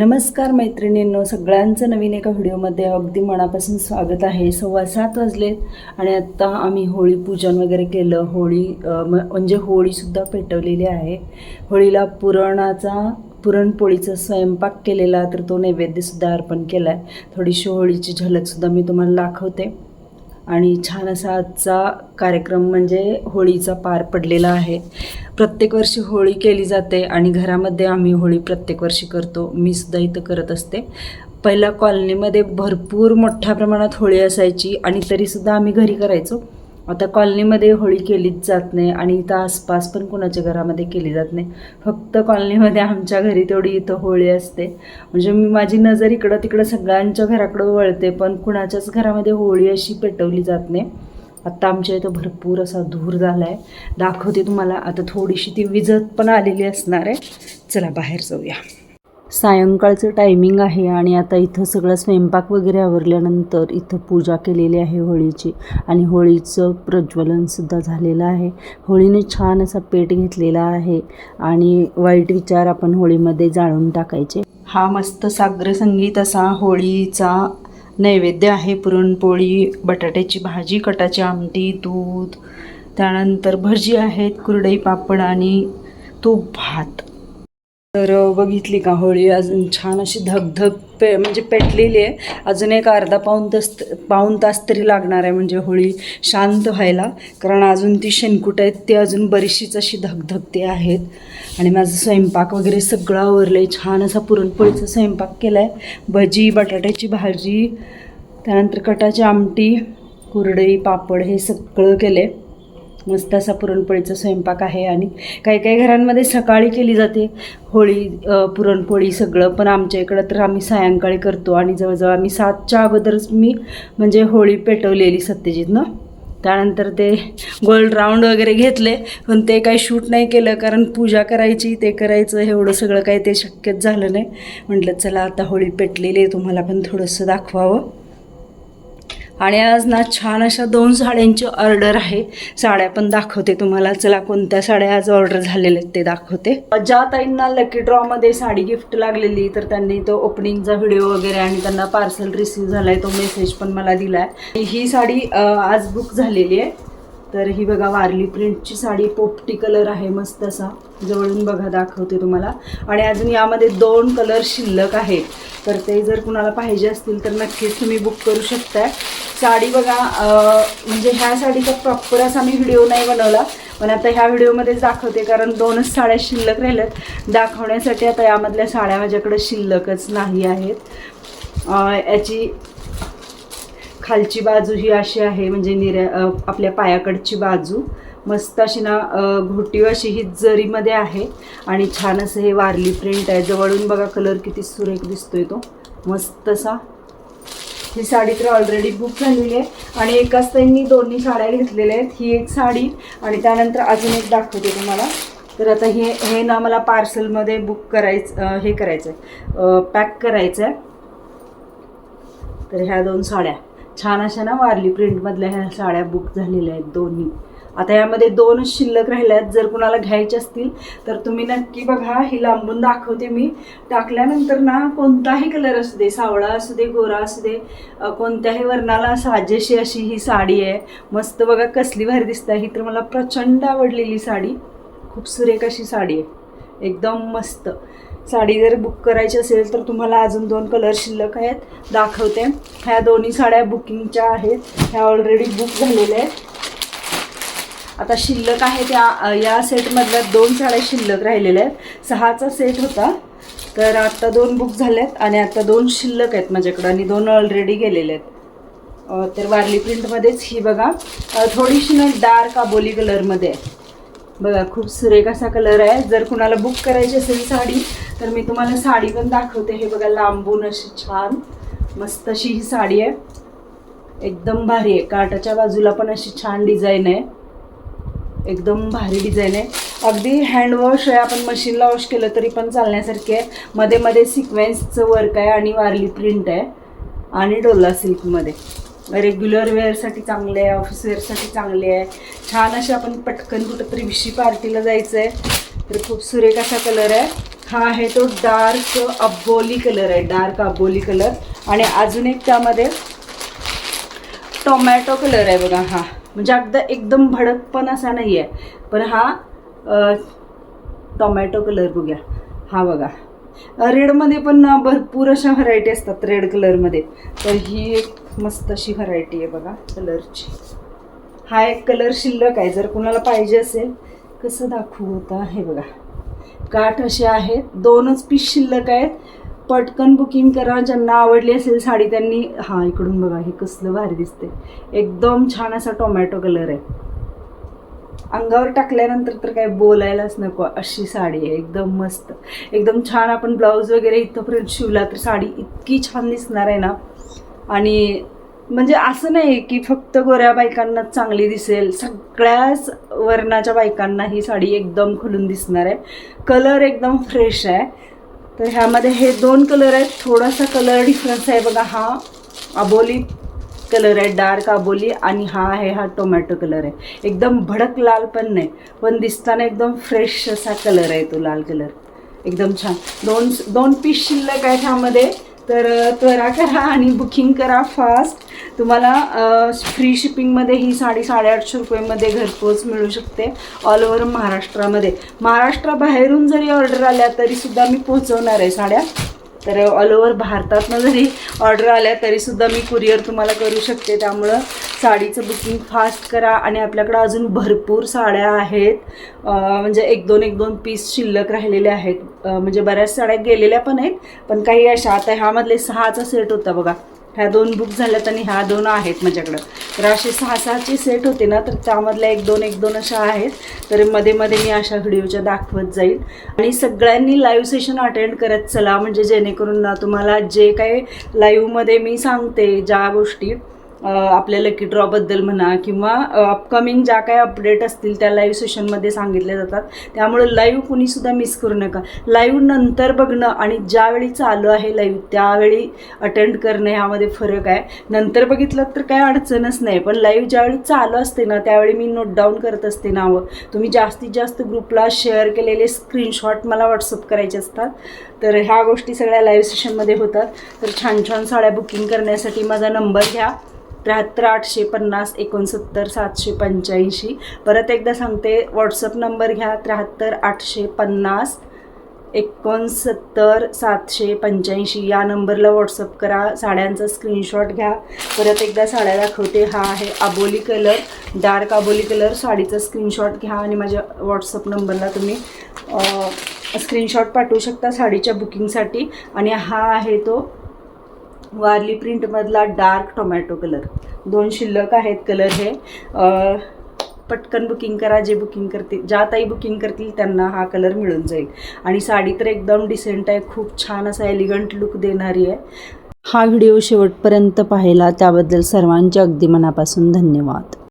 नमस्कार मैत्रिणींनो सगळ्यांचं नवीन एका व्हिडिओमध्ये अगदी मनापासून स्वागत आहे. सव्वा सात वाजलेत आणि आत्ता आम्ही होळी पूजन वगैरे केलं. होळी म्हणजे होळीसुद्धा पेटवलेली आहे. होळीला पुरणाचा पुरणपोळीचा स्वयंपाक केलेला तर तो नैवेद्यसुद्धा अर्पण केला आहे थोडीशी होळीची झलकसुद्धा मी तुम्हाला दाखवते. आणि छान असा आजचा कार्यक्रम म्हणजे होळीचा पार पडलेला आहे. प्रत्येक वर्षी होळी केली जाते आणि घरामध्ये आम्ही होळी प्रत्येक वर्षी करतो. मी सुद्धा इथं करत असते. पहिल्या कॉलनीमध्ये भरपूर मोठ्या प्रमाणात होळी असायची आणि तरीसुद्धा आम्ही घरी करायचो. आता कॉलनीमध्ये होळी केलीच जात नाही आणि इथं आसपास पण कुणाच्या घरामध्ये केली जात नाही. फक्त कॉलनीमध्ये आमच्या घरी तेवढी इथं होळी असते. म्हणजे मी माझी नजर इकडं तिकडं सगळ्यांच्या घराकडं वळते पण कुणाच्याच घरामध्ये होळी अशी पेटवली जात नाही. आत्ता आमच्या इथं भरपूर असा धूर झाला आहे दाखवते तुम्हाला. आता थोडीशी ती विजत पण आलेली असणार आहे. चला बाहेर जाऊया. सायंकाळचं टायमिंग आहे आणि आता इथं सगळं स्वयंपाक वगैरे आवरल्यानंतर इथं पूजा केलेली आहे होळीची. आणि होळीचं प्रज्वलनसुद्धा झालेलं आहे. होळीने छान असा पेट घेतलेला आहे आणि वाईट विचार आपण होळीमध्ये जाळून टाकायचे. हा मस्त सागर संगीत असा होळीचा नैवेद्य आहे. पुरणपोळी बटाट्याची भाजी कटाची आमटी दूध त्यानंतर भजी आहेत कुरडई पापड आणि तूप भात. तर बघितली का होळी? अजून छान अशी धगधग पे म्हणजे पेटलेली आहे. अजून एक अर्धा पाऊण तास पाऊण तास तरी लागणार आहे म्हणजे होळी शांत व्हायला. कारण अजून ती शेणकुट आहेत ती अजून बरीचशीच अशी धगधगते आहेत. आणि माझं स्वयंपाक वगैरे सगळं आवरलं आहे छान असा पुरणपोळीचा स्वयंपाक केला आहे भजी बटाट्याची भाजी त्यानंतर कटाची आमटी कुरडई पापड हे सगळं केलं आहे मस्त असा पुरणपोळीचा स्वयंपाक आहे आणि काही काही घरांमध्ये सकाळी केली जाते. होळी पुरणपोळी सगळं. पण आमच्या इकडं तर आम्ही सायंकाळी करतो आणि जवळजवळ आम्ही सातच्या अगोदरच मी म्हणजे होळी पेटवलेली सत्यजितनं. त्यानंतर ते गोल्ड राऊंड वगैरे घेतले. पण ते काही शूट नाही केलं कारण पूजा करायची ते करायचं एवढं सगळं काही ते शक्यच झालं नाही. म्हटलं चला आता होळी पेटलेली आहे तुम्हाला पण थोडंसं दाखवावं. आणि आज ना छान अशा दोन साड्यांची ऑर्डर आहे. साड्या पण दाखवते तुम्हाला. चला कोणत्या साड्या आज ऑर्डर झालेल्या आहेत ते दाखवते. ज्या ताईंना लकी ड्रॉमध्ये साडी गिफ्ट लागलेली तर त्यांनी तो ओपनिंगचा व्हिडिओ वगैरे आणि त्यांना पार्सल रिसीव झालाय तो मेसेज पण मला दिलाय. ही साडी आज बुक झालेली आहे. तर ही बघा वारली प्रिंटची साडी पोपटी कलर आहे मस्त असा. जवळून बघा दाखवते तुम्हाला. आणि अजून यामध्ये दोन कलर शिल्लक आहेत. तर ते जर कुणाला पाहिजे असतील तर नक्कीच तुम्ही बुक करू शकताय. साडी बघा म्हणजे ह्या साडीचा प्रॉपर असा मी व्हिडिओ नाही बनवला पण आता ह्या व्हिडिओमध्येच दाखवते कारण दोनच साड्या शिल्लक राहिल्यात. दाखवण्यासाठी आता यामधल्या साड्या माझ्याकडे शिल्लकच नाही आहेत. याची खालची बाजू ही अशी आहे म्हणजे निऱ्या आपल्या पायाकडची बाजू. मस्त अशी ना घोटीव अशी ही जरीमध्ये आहे. आणि छान असं हे वारली प्रिंट आहे. जवळून बघा कलर किती सुरेख दिसतोय तो. मस्त असा ही साडी तर ऑलरेडी बुक झालेली आहे. आणि एकाच त्यांनी दोन्ही साड्या घेतलेल्या आहेत. ही एक साडी आणि त्यानंतर अजून एक दाखवते तुम्हाला. तर आता हे हे ना मला पार्सलमध्ये बुक करायचं हे करायचं आहे पॅक करायचं आहे तर ह्या दोन साड्या. छान अशा ना वारली प्रिंटमधल्या ह्या साड्या बुक झालेल्या आहेत दोन्ही. आता यामध्ये दोनच शिल्लक राहिल्या आहेत. जर कुणाला घ्यायचे असतील तर तुम्ही नक्की बघा. ही लांबून दाखवते मी. टाकल्यानंतर ना कोणताही कलर असू दे सावळा असू दे गोरा असू दे कोणत्याही वर्णाला साजेशी अशी ही साडी आहे. मस्त बघा कसली भारी दिसते ही तर मला प्रचंड आवडलेली साडी. खूप सुरेख अशी साडी आहे. एकदम मस्त. साडी जर बुक करायची असेल तर तुम्हाला अजून दोन कलर शिल्लक आहेत. दाखवते. ह्या दोन्ही साड्या बुकिंगच्या आहेत. ह्या ऑलरेडी बुक झालेल्या आहेत. आता शिल्लक आहे त्या या सेटमधल्या दोन साड्या शिल्लक राहिलेल्या आहेत. सहाचा सेट होता. तर आत्ता दोन बुक झाल्यात आणि आत्ता दोन शिल्लक आहेत माझ्याकडं आणि दोन ऑलरेडी गेलेले आहेत. तर वारली प्रिंटमध्येच ही बघा. थोडीशी ना डार्क आबोली कलरमध्ये आहे. बघा खूप सुरेख असा कलर आहे. जर कुणाला बुक करायची असेल साडी तर मी तुम्हाला साडी पण दाखवते. हे बघा लांबून अशी छान मस्त अशी ही साडी आहे. एकदम भारी आहे. काटाच्या बाजूला पण अशी छान डिझाईन आहे. एकदम भारी डिझाईन आहे. अगदी हँडवॉश आहे. आपण मशीनला वॉश केलं तरी पण चालण्यासारखी आहे. मध्ये मध्ये सिक्वेन्सचं वर्क आहे आणि वारली प्रिंट आहे. आणि डोला सिल्कमध्ये रेग्युलर वेअरसाठी चांगले आहे. ऑफिस वेअरसाठी चांगले आहे. छान असे आपण पटकन कुठंतरी विशी पार्टीला जायचं आहे तर खूप सुरेख असा कलर आहे. हा आहे तो डार्क अबोली कलर आहे. डार्क अबोली कलर आणि अजून एक त्यामध्ये टोमॅटो कलर आहे बघा. हा. म्हणजे अगदा एकदम भडक पण असा नाही आहे पण हा टोमॅटो कलर बघा हा बघा. रेडमध्ये पण भरपूर अशा व्हरायटी असतात रेड कलरमध्ये तर ही एक मस्त अशी व्हरायटी आहे बघा कलरची हा एक कलर शिल्लक आहे. जर कुणाला पाहिजे असेल कसं दाखवू होता हे बघा. काठ असे आहेत. दोनच पीस शिल्लक आहेत. पटकन बुकिंग करा ज्यांना आवडली असेल साडी त्यांनी. हां इकडून बघा हे कसलं भारी दिसते एकदम छान असा टोमॅटो कलर आहे. अंगावर टाकल्यानंतर तर काय बोलायलाच नको अशी साडी आहे एकदम मस्त. एकदम छान आपण ब्लाऊज वगैरे इथंपर्यंत शिवला तर साडी इतकी छान दिसणार आहे ना. आणि म्हणजे असं नाही की फक्त गोऱ्या बायकांनाच चांगली दिसेल सगळ्याच वर्णाच्या बायकांना ही साडी एकदम खुलून दिसणार आहे. कलर एकदम फ्रेश आहे. तर ह्यामध्ये हे दोन कलर आहेत. थोडासा कलर डिफरन्स आहे बघा हा अबोली कलर आहे डार्क अबोली आणि हा आहे हा टोमॅटो कलर आहे. एकदम भडक लाल पण नाही पण दिसताना एकदम फ्रेश असा कलर आहे तो लाल कलर. एकदम छान. दोन दोन पीस शिल्लक आहेत ह्यामध्ये. तर त्वरा करा आणि बुकिंग करा फास्ट तुम्हाला फ्री शिपिंगमध्ये ही साडी साडेआठशे रुपयेमध्ये घरपोच मिळू शकते ऑल ओव्हर महाराष्ट्रामध्ये. महाराष्ट्राबाहेरून जरी ऑर्डर आल्या तरीसुद्धा मी पोहोचवणार आहे साड्या. तर ऑल ओव्हर भारतातनं जरी ऑर्डर आल्या तरीसुद्धा मी कुरिअर तुम्हाला करू शकते. त्यामुळं साडीचं बुकिंग फास्ट करा आणि आपल्याकडं अजून भरपूर साड्या आहेत. म्हणजे एक दोन एक दोन पीस शिल्लक राहिलेले आहेत. म्हणजे बऱ्याच साड्या गेलेल्या पण आहेत पण काही अशा. आता ह्यामधले सहाचा सेट होता बघा. ह्या दोन बुक झाल्यात आणि ह्या दोन आहेत माझ्याकडं. तर असे सहा सहाचे सेट होते ना तर त्यामधल्या एक दोन एक दोन अशा आहेत. तर मध्ये मध्ये मी अशा व्हिडिओच्या दाखवत जाईल. आणि सगळ्यांनी लाईव्ह सेशन अटेंड करत चला म्हणजे जेणेकरून ना तुम्हाला जे काही लाईव्हमध्ये मी सांगते ज्या गोष्टी आपल्या लकी ड्रॉबद्दल म्हणा किंवा अपकमिंग ज्या काही अपडेट असतील त्या लाईव्ह सेशनमध्ये सांगितल्या जातात. त्यामुळे लाईव्ह कुणीसुद्धा मिस करू नका. लाईव्ह नंतर बघणं आणि ज्यावेळी चालू आहे लाईव्ह त्यावेळी अटेंड करणं ह्यामध्ये फरक आहे. नंतर बघितलं तर काही अडचणच नाही पण लाईव्ह ज्यावेळी चालू असते ना त्यावेळी मी नोट डाऊन करत असते नावं. तुम्ही जास्तीत जास्त ग्रुपला शेअर केलेले स्क्रीनशॉट मला व्हॉट्सअप करायचे असतात. तर ह्या गोष्टी सगळ्या लाईव्ह सेशनमध्ये होतात. तर छान छान साड्या बुकिंग करण्यासाठी माझा नंबर घ्या. त्र्याहत्तर आठशे पन्नास एकोणसत्तर सातशे पंच्याऐंशी. परत एकदा सांगते व्हॉट्सअप नंबर घ्या त्र्याहत्तर आठशे पन्नास एकोणसत्तर सातशे पंच्याऐंशी. या नंबरला व्हॉट्सअप करा साड्यांचा स्क्रीनशॉट घ्या. परत एकदा साड्या दाखवते हा आहे आबोली कलर डार्क आबोली कलर साडीचा स्क्रीनशॉट घ्या आणि माझ्या व्हॉट्सअप नंबरला तुम्ही स्क्रीनशॉट पाठवू शकता साडीच्या बुकिंगसाठी आणि हा आहे तो वारली प्रिंटमधला डार्क टोमॅटो कलर दोन शिल्लक आहेत कलर हे. पटकन बुकिंग करा जे बुकिंग करतील ज्या ताई बुकिंग करतील त्यांना हा कलर मिळून जाईल. आणि साडी तर एकदम डिसेंट आहे खूप छान असा एलिगंट लुक देणारी आहे. हा व्हिडिओ शेवटपर्यंत पाहिला त्याबद्दल सर्वांचे अगदी मनापासून धन्यवाद.